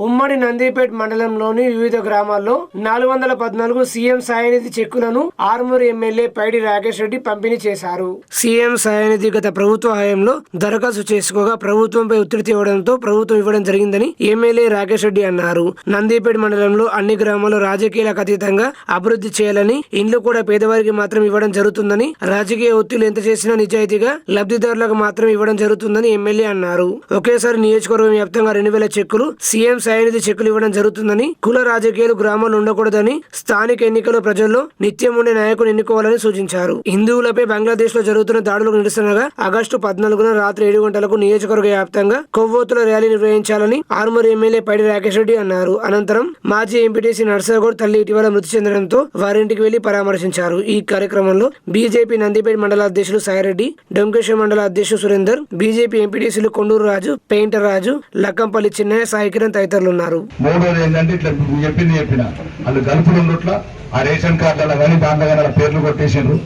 ও ఉమ్మడి నందిపేట్ మండలంలోని వివిధ గ్రామాల్లో నాలుగు వందల పద్నాలుగు సీఎం సాయనిధి చెక్కులను ఆర్మూరు ఎమ్మెల్యే పైడి రాకేష్ రెడ్డి పంపిణీ చేశారు. సీఎం సాయనిధి గత ప్రభుత్వ హయాంలో దరఖాస్తు చేసుకోగా ప్రభుత్వంపై ఒత్తిడి తేవడంతో ప్రభుత్వం ఇవ్వడం జరిగిందని ఎమ్మెల్యే రాకేష్ రెడ్డి అన్నారు. నందిపేట్ మండలంలో అన్ని గ్రామాల్లో రాజకీయాలకు అతీతంగా అభివృద్ధి చేయాలని ఇండ్లు కూడా పేదవారికి మాత్రం ఇవ్వడం జరుగుతుందని రాజకీయ ఒత్తిళ్ళు ఎంత చేసినా నిజాయితీగా లబ్ధిదారులకు మాత్రం ఇవ్వడం జరుగుతుందని ఎమ్మెల్యే అన్నారు. ఒకేసారి నియోజకవర్గం వ్యాప్తంగా రెండు వేల చెక్కులు సీఎం సాయనిధి చెక్కులు ఇవ్వడం జరుగుతుందని కుల రాజకీయాలు గ్రామాలు ఉండకూడదని స్థానిక ఎన్నికల్లో ప్రజల్లో నిత్యం ఉండే నాయకులు ఎన్నుకోవాలని సూచించారు. హిందువులపై బంగ్లాదేశ్లో జరుగుతున్న దాడులకు నిరసనగా ఆగస్టు పద్నాలుగున రాత్రి ఏడు గంటలకు నియోజకవర్గ వ్యాప్తంగా కొవ్వొత్తుల ర్యాలీ నిర్వహించాలని ఆర్మూర్ ఎమ్మెల్యే పైడి రాకేష్ రెడ్డి అన్నారు. అనంతరం మాజీ ఎంపీటీసీ నర్సాగౌడ్ తల్లి ఇటీవల మృతి చెందడంతో వారింటికి వెళ్ళి పరామర్శించారు. ఈ కార్యక్రమంలో బీజేపీ నందిపేట మండల అధ్యక్షులు సాయిరెడ్డి డొంకేశ్వర మండల అధ్యక్షుడు సురేందర్ బీజేపీ ఎంపీటీసీలు కొండూరు రాజు పెయింటర్ రాజు లక్కంపల్లి చిన్నయ్య సాయి కిరణ్ తదితరులు అన్నారు మూడోది ఏంటంటే ఇట్లా నువ్వు చెప్పింది చెప్పిన. వాళ్ళు గల్పులు ఉన్నట్ల ఆ రేషన్ కార్డులలో కానీ దాంట్లో కానీ పేర్లు కొట్టేసిండ్రు.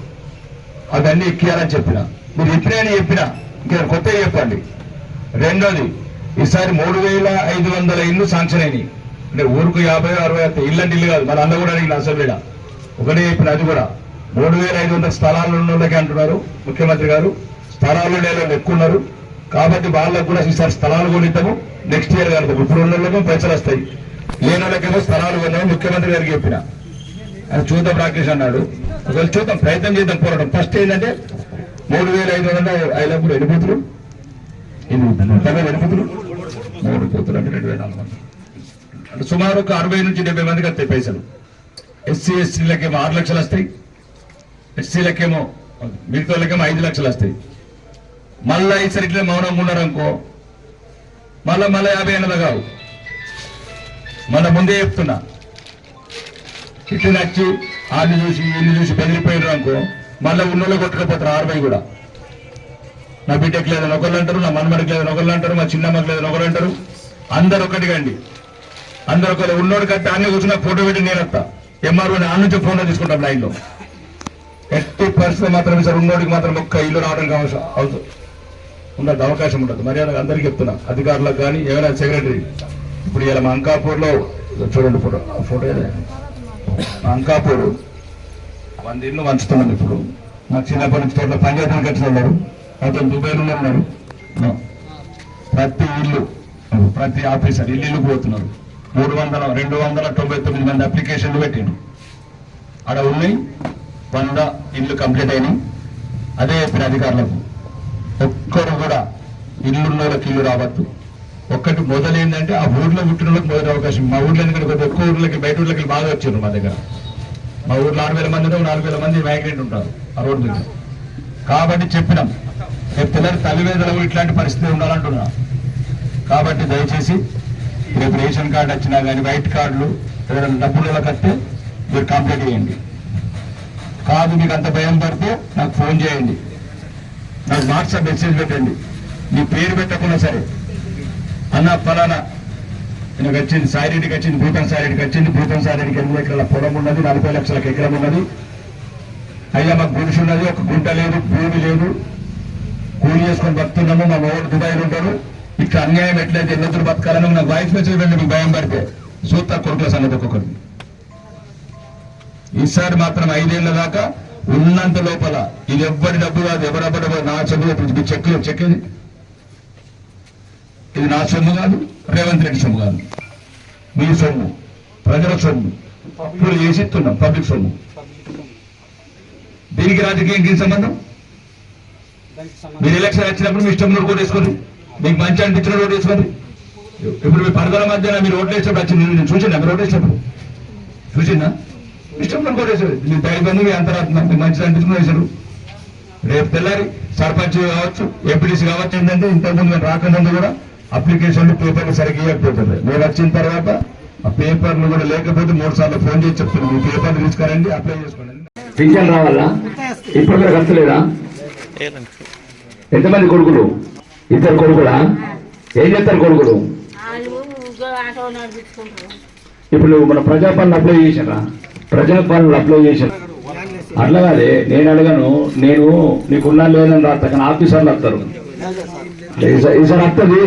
అవన్నీ ఎక్కియాలని చెప్పిన. మీరు ఎప్పినాయని చెప్పిన? ఇంకా కొత్త చెప్పండి. రెండోది ఈసారి మూడు వేల ఐదు వందల ఇల్లు శాంక్షన్ అయినాయి. అంటే ఊరుకు యాభై అరవై ఇల్లు అంటే ఇల్లు కాదు. మన అందరూ కూడా అడిగిన అసెంబ్లీలో ఒకటే చెప్పిన అది కూడా. మూడు వేల ఐదు వందల స్థలాలు ఉన్న వాళ్ళకే అంటున్నారు ముఖ్యమంత్రి గారు. స్థలాలు లేని ఎక్కువ ఉన్నారు. కాబట్టి వాళ్ళకు కూడా ఈసారి స్థలాలు కొనిద్దాము. నెక్స్ట్ ఇయర్ కడతాము ఇప్పుడు ఉన్న వాళ్ళకేమో పైసలు వస్తాయి. లేని వాళ్ళకేమో స్థలాలు కొన్నాము ముఖ్యమంత్రి గారికి చెప్పిన. అని చూద్దాం రాకేష్ అన్నాడు. ఒకవేళ చూద్దాం ప్రయత్నం చేద్దాం పోరాటం. ఫస్ట్ ఏంటంటే మూడు వేల ఐదు వందల ఐదు కూడా వెళ్ళిపోతులు బూతులు మూడు బూతులు అంటే రెండు వేల నాలుగు వందలు. అంటే సుమారు ఒక అరవై నుంచి డెబ్బై మందికి వస్తాయి పైసలు. ఎస్సీ ఎస్టీలకేమో ఆరు లక్షలు వస్తాయి. ఎస్సీలకేమో మిగతా వాళ్ళకేమో ఐదు లక్షలు వస్తాయి. మళ్ళా ఈసారి ఇట్లా మౌనంగా ఉన్నారనుకో మళ్ళా మళ్ళా యాభై ఏళ్ళ కావు. మన ముందే చెప్తున్నా. ఇట్లా నచ్చి ఆడిని చూసి ఇల్లు చూసి బెదిరిపోయినారు అనుకో మళ్ళీ ఉన్నోళ్ళు కొట్టుకపోతారు ఆర్బై కూడా. నా బిడ్డకి లేదని ఒకళ్ళు అంటారు నా మనమడికి లేదని ఒకళ్ళు అంటారు మా చిన్నమ్మకి లేదని ఒకళ్ళు అంటారు. అందరు ఒకటిగా అండి అందరు ఒకరు ఉన్నోడు కట్టి అన్నీ కూర్చున్నా ఫోటో పెట్టి నేను వస్తా. ఎంఆర్ఓ నా నుంచి ఫోన్లో తీసుకుంటాం లైన్లో. ఎట్టి పరిస్థితి మాత్రం సార్ ఉన్నోడికి మాత్రం ఒక్క ఇల్లు రావడానికి అవసరం అవుతుంది ఉండదు అవకాశం ఉండదు. మర్యాద అందరికీ చెప్తున్నా. అధికారులకు కానీ ఎవరైనా సెక్రటరీ. ఇప్పుడు ఇలా మా అంకాపూర్లో చూడండి ఫోటో. ఆ ఫోటో మా అంకాపూర్ వంద ఇల్లు వంచుతున్నాను ఇప్పుడు. నాకు చిన్నప్పటి నుంచి తోట పంచాయతీకి వచ్చిన ఉన్నారు. అతను దుబాయ్లో ఉన్నారు. ప్రతి ఇల్లు ప్రతి ఆఫీసర్ ఇల్లు ఇల్లు పోతున్నారు. మూడు వందల రెండు వందల తొంభై తొమ్మిది మంది అప్లికేషన్లు పెట్టిండు ఆడ ఉన్నాయి. వంద ఇల్లు కంప్లీట్ అయినాయి. అదే చెప్పిన అధికారులకు. ఒక్కరు కూడా ఇల్లున్న వాళ్ళకి ఇల్లు రావద్దు. ఒక్కటి మొదలైందంటే ఆ ఊర్లో పుట్టిన వాళ్ళకి మొదటి అవకాశం. మా ఊర్లో ఎందుకంటే ఒక్క ఊర్లకి బయట ఊర్లకి బాగా వచ్చారు మా దగ్గర. మా ఊర్లో ఆరు వేల మంది నాలుగు వేల మంది మైగ్రెంట్ ఉంటారు ఆ రోడ్డు మీద. కాబట్టి చెప్పినాం రేపు పిల్లలు తల్లివేదలకు ఇట్లాంటి పరిస్థితి ఉండాలంటున్నా. కాబట్టి దయచేసి రేపు రేషన్ కార్డు వచ్చినా కానీ వైట్ కార్డులు ఏదైనా డబ్బులు కట్టే మీరు కంప్లీట్ చేయండి. కాదు మీకు అంత భయం పడితే నాకు ఫోన్ చేయండి. నాకు వాట్సాప్ మెసేజ్ పెట్టండి. నీ పేరు పెట్టకుండా సరే. అన్న ఫలానా. నాకు వచ్చింది సాయిరెడ్డికి వచ్చింది భూతం సాయిరెడ్డికి వచ్చింది. భూతం సాయిరెడ్డికి ఎనిమిది ఎకరాల పొలం ఉన్నది నలభై లక్షలకు ఎకరం ఉన్నది. అయ్యా మాకు గుడిసి ఉన్నది ఒక గుంట లేదు భూమి లేదు. కూలి చేసుకొని బతున్నాము మా ఓడు దుబాయ్లో ఉంటాడు. ఇక్కడ అన్యాయం ఎట్లయితే ఎన్నెత్తులు బతకాలని నాకు వాయిస్ మెసేజ్ పెట్టండి మీకు భయం పడితే. సూత్త కొడుకుల సంగతి ఒక్కొక్కరు ఈసారి మాత్రం ఐదేళ్ళ దాకా ఉన్నంత లోపల ఇది ఎవ్వరి డబ్బు కాదు ఎవరెవ్వరి నా చెల్లు మీ చెక్కు చెక్ ఇది. ఇది నా సొమ్ము కాదు రేవంత్ రెడ్డి సొమ్ము కాదు. మీ సొమ్ము ప్రజల సొమ్ము. ఇప్పుడు చేసి ఇస్తున్నాం పబ్లిక్ సొమ్ము. దీనికి రాజకీయం సంబంధం? మీరు ఎలక్షన్ వచ్చినప్పుడు మీ ఇష్టం రోడ్డు వేసుకోండి. మీకు మంచి అనిపించిన రోడ్ వేసుకోండి. ఇప్పుడు మీ పరదల మధ్యన మీరు ఓట్లు వేసినప్పుడు వచ్చింది నేను చూసిందా మీరు ఓటు వేసినప్పుడు? చూసిందా ఇష్టం వేసారు మీ దైవంగా అంతరాత్మ మీకు మంచి అనిపించిన వేశారు రేపు తెల్లారి సర్పంచ్ కావచ్చు ఎంపీడీసీ కావచ్చు ఏంటంటే ఇంతకుముందు మేము రాకముందు కూడా అప్లికేషన్లు పేపర్లు సరిగ్గా ఇవ్వకపోతుంది మేము వచ్చిన తర్వాత ఆ పేపర్లు కూడా లేకపోతే మూడు సార్లు ఫోన్ చేసి చెప్తున్నాం. మీ పేపర్లు తీసుకురండి అప్లై చేసుకోండి. పింఛన్ రావాలా? ఇప్పుడు కూడా ఖర్చు లేదా ఎంతమంది కొడుకులు? ఇద్దరు కొడుకులా? ఏం చేస్తారు కొడుకులు? ఇప్పుడు మన ప్రజా పనులు అప్లై చేసినా ప్రజా పనులు అప్లై చేశారు. అట్లా కాదే నేను అడగను నేను నీకున్నా లేదని రాస్తా కానీ ఆఫీసర్లు వస్తారు. ఈసారి వస్తుంది